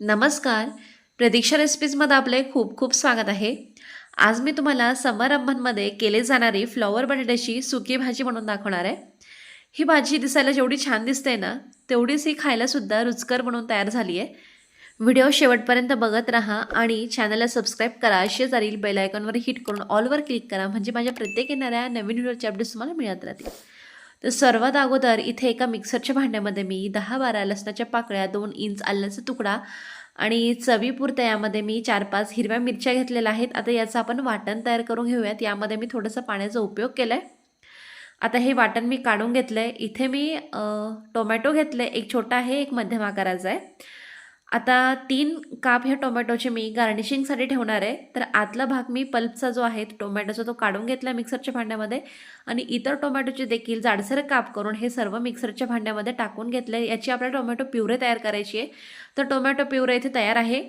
नमस्कार. प्रतीक्षा रेसिपीजमध्ये आपले खूप खूप स्वागत आहे. आज मी तुम्हाला समारंभांमध्ये केले जाणारी फ्लॉवर बटाट्याची सुकी भाजी म्हणून दाखवणार आहे. ही भाजी दिसायला जेवढी छान दिसते ना तेवढीच ही खायलासुद्धा रुचकर म्हणून तयार झाली आहे व्हिडिओ शेवटपर्यंत बघत राहा आणि चॅनलला सबस्क्राईब करा. शेजारील बेल बेलायकॉनवर हिट करून ऑलवर क्लिक करा. म्हणजे माझ्या प्रत्येक येणाऱ्या नवीन व्हिडिओचे अपडेट्स तुम्हाला मिळत राहतील. तर सर्वात अगोदर इथे एका मिक्सरच्या भांड्यामध्ये मी दहा बारा लसणाच्या पाकळ्या दोन इंच आल्याचा तुकडा आणि चवीपुरत्या यामध्ये मी चार पाच हिरव्या मिरच्या घेतलेल्या आहेत. आता याचं आपण वाटण तयार करून घेऊयात. यामध्ये मी थोडंसं पाण्याचा उपयोग केला आहे आता हे वाटण मी काढून घेतलं आहे इथे मी टोमॅटो टोमॅटो आहे एक छोटा आहे एक मध्यम आकाराचा आहे. आता तीन काप ह्या टोमॅटोचे मी गार्निशिंगसाठी ठेवणार आहे. तर आतला भाग मी पल्पचा जो आहे टोमॅटोचा तो काढून घेतला मिक्सरच्या भांड्यामध्ये. आणि इतर टोमॅटोचे देखील जाडसर काप करून हे सर्व मिक्सरच्या भांड्यामध्ये टाकून घेतले याची आपल्याला टोमॅटो प्युरे तयार करायची आहे. तर टोमॅटो प्युरे इथे तयार आहे.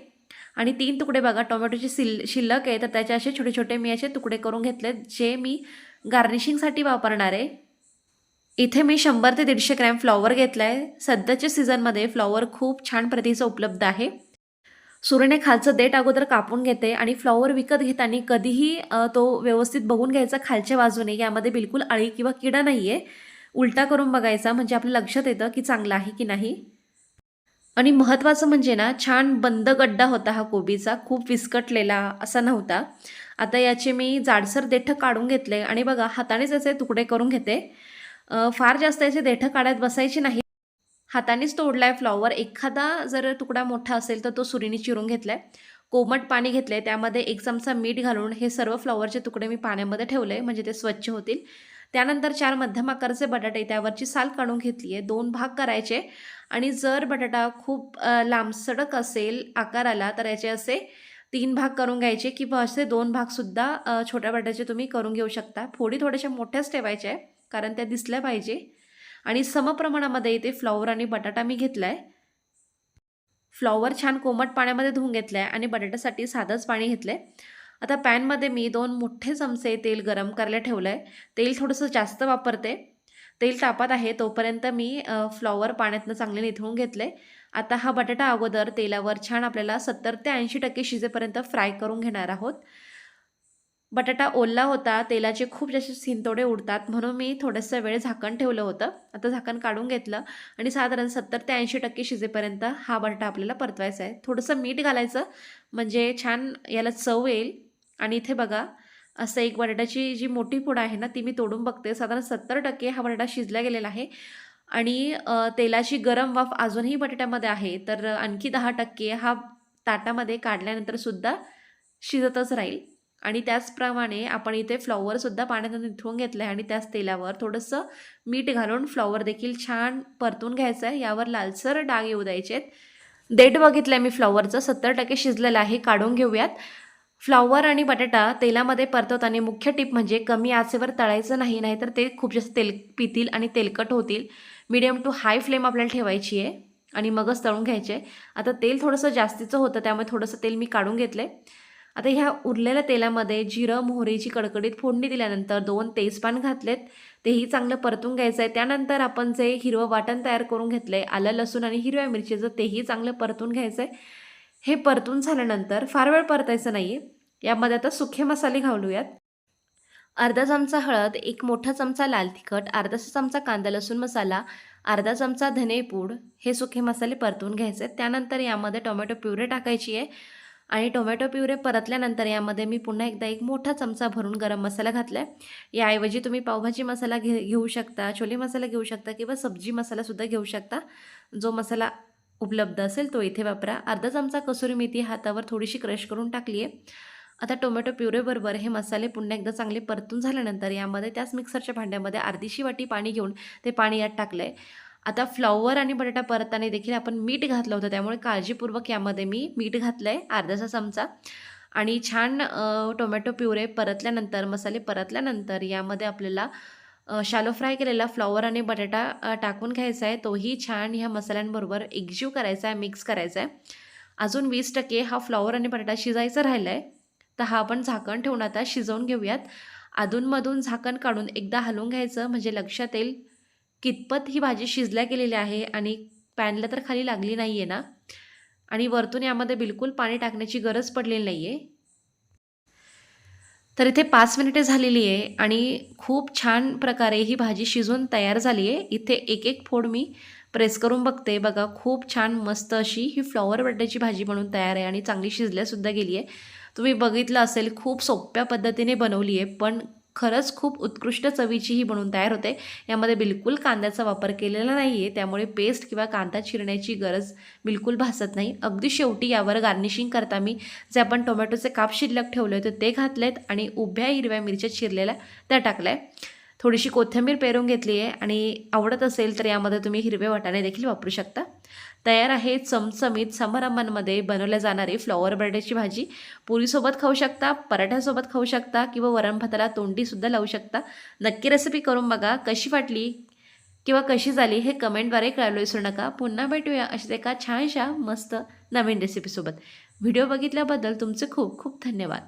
आणि तीन तुकडे बघा टोमॅटोचे सिल शिल्लक आहे. तर त्याचे असे छोटे छोटे मी असे तुकडे करून घेतले जे मी गार्निशिंगसाठी वापरणार आहे. इथे मी शंभर ते दीडशे ग्रॅम फ्लॉवर घेतला आहे सध्याच्या सीझनमध्ये फ्लॉवर खूप छान प्रतीचं उपलब्ध आहे. सुरेने खालचं देठ अगोदर कापून घेते आणि फ्लॉवर विकत घेताना कधीही तो व्यवस्थित बघून घ्यायचा खालच्या बाजूने. यामध्ये बिलकुल अळी किंवा किडा नाही आहे उलटा करून बघायचा म्हणजे आपल्या लक्षात येतं की चांगला आहे की नाही. आणि महत्त्वाचं म्हणजे ना छान बंद गड्डा होता हा कोबीचा. खूप विस्कटलेला असा नव्हता. आता याचे मी जाडसर देठ काढून घेतले आणि बघा हातानेच याचे तुकडे करून घेते. फार जास्त याचे देठं काढत बसायची नाही. हातानेच तोडलाय फ्लॉवर. एखादा जर तुकडा मोठा असेल तर तो सुरीने चिरून घेतलाय. कोमट पाणी घेतले त्यामध्ये एक चमचा मीठ घालून हे सर्व फ्लॉवरचे तुकडे मी पाण्यामध्ये ठेवले म्हणजे ते स्वच्छ होतील. त्यानंतर चार मध्यम आकाराचे बटाटे त्यावरची साल काढून घेतली आहे दोन भाग करायचे. आणि जर बटाटा खूप लांबसडक असेल आकाराला तर याचे असे तीन भाग करून घ्यायचे किंवा असे दोन भागसुद्धा छोट्या बटाट्याचे तुम्ही करून घेऊ शकता. फोडी थोड्याशा मोठ्याच ठेवायच्या आहे कारण त्या दिसल्या पाहिजे. आणि समप्रमाणामध्ये इथे फ्लॉवर आणि बटाटा मी घेतला आहे फ्लॉवर छान कोमट पाण्यामध्ये धुवून घेतलं आहे आणि बटाट्यासाठी साधंच पाणी घेतलं आहे आता पॅनमध्ये मी दोन मोठे चमचे तेल गरम करायला ठेवलं आहे तेल थोडंसं जास्त वापरते. तेल तापत आहे तोपर्यंत मी फ्लॉवर पाण्यातनं चांगले निथळून घेतले आता हा बटाटा अगोदर तेलावर छान आपल्याला सत्तर ते ऐंशी टक्के शिजेपर्यंत फ्राय करून घेणार आहोत. बटाटा ओला होता तेलाचे खूप जास्त सिंतोडे उडतात म्हणून मी थोडंसं वेळ झाकण ठेवलं होतं. आता झाकण काढून घेतलं आणि साधारण सत्तर ते ऐंशी टक्के शिजेपर्यंत हा बटाटा आपल्याला परतवायचा आहे. थोडंसं मीठ घालायचं म्हणजे छान याला चव येईल. आणि इथे बघा असं एक बटाट्याची जी मोठी फोड आहे ना ती मी तोडून बघते. साधारण सत्तर टक्के हा बटाटा शिजला गेलेला आहे. आणि तेलाची गरम वाफ अजूनही बटाट्यामध्ये आहे तर आणखी दहा टक्के हा ताटामध्ये काढल्यानंतर सुद्धा शिजतच राहील. आणि त्याचप्रमाणे आपण इथे फ्लॉवरसुद्धा पाण्यात निथवून घेतलं आहे आणि त्याच तेलावर थोडंसं मीठ घालून फ्लॉवर देखील छान परतून घ्यायचं आहे. यावर लालसर डाग येऊ द्यायचे आहेत. देठ बघितलं आहे मी फ्लॉवरचं सत्तर टक्के शिजलेलं आहे. काढून घेऊयात. फ्लॉवर आणि बटाटा तेलामध्ये परतवताना मुख्य टिप म्हणजे कमी आचेवर तळायचं नाही नाही तर ते खूप जास्त तेल पितील आणि तेलकट होतील. मीडियम टू हाय फ्लेम आपल्याला ठेवायची आहे. आणि मगच तळून घ्यायचे. आता तेल थोडंसं जास्तीचं होतं त्यामुळे थोडंसं तेल मी काढून घेतलं आहे आता ह्या उरलेल्या तेलामध्ये जिरं मोहरीची कडकडीत फोडणी दिल्यानंतर दोन तेजपान घातलेत. तेही चांगलं परतून घ्यायचं आहे त्यानंतर आपण जे हिरवं वाटण तयार करून घेतलं आहे आलं लसूण आणि हिरव्या मिरचीचं तेही चांगलं परतून घ्यायचं आहे हे परतून झाल्यानंतर फार वेळ परतायचं नाही आहे यामध्ये आता सुखे मसाले घालूयात. अर्धा चमचा हळद एक मोठा चमचा लाल तिखट अर्धा चमचा कांदा लसूण मसाला अर्धा चमचा धनेपूड. हे सुखे मसाले परतून घ्यायचे आहेत त्यानंतर यामध्ये टोमॅटो प्युरे टाकायची आहे आणि टोमॅटो प्युरे परतल्यानंतर यामध्ये मी पुन्हा एकदा एक मोठा चमचा भरून गरम मसाला घातला आहे याऐवजी तुम्ही पावभाजी मसाला घे घेऊ शकता छोले मसाला घेऊ शकता किंवा सब्जी मसालासुद्धा घेऊ शकता. जो मसाला उपलब्ध असेल तो इथे वापरा. अर्धा चमचा कसुरी मेथी हातावर थोडीशी क्रश करून टाकली आहे आता टोमॅटो प्युरेबरोबर हे मसाले पुन्हा एकदा चांगले परतून झाल्यानंतर यामध्ये त्याच मिक्सरच्या भांड्यामध्ये अर्धीशी वाटी पाणी घेऊन ते पाणी यात टाकलं आहे आता फ्लॉवर आणि बटाटा परतताना देखील आपण मीठ घातलं होतं. त्यामुळे काळजीपूर्वक यामध्ये मी मीठ घातलं आहे अर्धाचा चमचा. आणि छान टोमॅटो प्युरे परतल्यानंतर मसाले परतल्यानंतर यामध्ये आपल्याला शालो फ्राय केलेला फ्लॉवर आणि बटाटा टाकून घ्यायचा आहे तोही छान ह्या मसाल्यांबरोबर एकजीव करायचा आहे मिक्स करायचा आहे अजून वीस टक्के हा फ्लॉवर आणि बटाटा शिजायचा राहिला आहे तर हा आपण झाकण ठेवून आता शिजवून घेऊयात. अधूनमधून झाकण काढून एकदा हलवून घ्यायचं म्हणजे लक्षात येईल. कितपत ही भाजी शिजल्या गेलेली आहे आणि पॅनला तर खाली लागली नाही आहे ना? आणि वरतून यामध्ये बिलकुल पाणी टाकण्याची गरज पडलेली नाही आहे तर इथे पाच मिनिटे झालेली आहे आणि खूप छान प्रकारे ही भाजी शिजून तयार झाली आहे इथे एक एक फोड मी प्रेस करून बघते. बघा खूप छान मस्त अशी ही फ्लॉवर बड्डेची भाजी म्हणून तयार आहे आणि चांगली शिजल्यासुद्धा गेली आहे तुम्ही बघितलं असेल खूप सोप्या पद्धतीने बनवली आहे पण खरंच खूप उत्कृष्ट चवीची ही बनून तयार होते. यामध्ये बिलकुल कांद्याचा वापर केलेला नाही आहे त्यामुळे पेस्ट किंवा कांदा चिरण्याची गरज बिलकुल भासत नाही. अगदी शेवटी यावर गार्निशिंग करता मी. जे आपण टोमॅटोचे काप शिल्लक ठेवले होते ते घातलेत आणि उभ्या हिरव्या मिरच्या चिरलेल्या त्या टाकल्या. थोडीशी कोथिंबीर पेरून घेतली आहे आणि आवडत असेल तर यामध्ये तुम्ही हिरवे वाटाणे देखील वापरू शकता. तयार आहे चमचमीत समारंभांमध्ये बनवल्या जाणारी फ्लॉवर बटाट्याची भाजी. पुरीसोबत खाऊ शकता पराठ्यासोबत खाऊ शकता किंवा वरण भाताला तोंडीसुद्धा लावू शकता. नक्की रेसिपी करून बघा कशी वाटली किंवा कशी झाली हे कमेंटद्वारे कळायला विसरू नका. पुन्हा भेटूया अशाच एका छानशा मस्त नवीन रेसिपीसोबत व्हिडिओ बघितल्याबद्दल तुमचे खूप खूप धन्यवाद.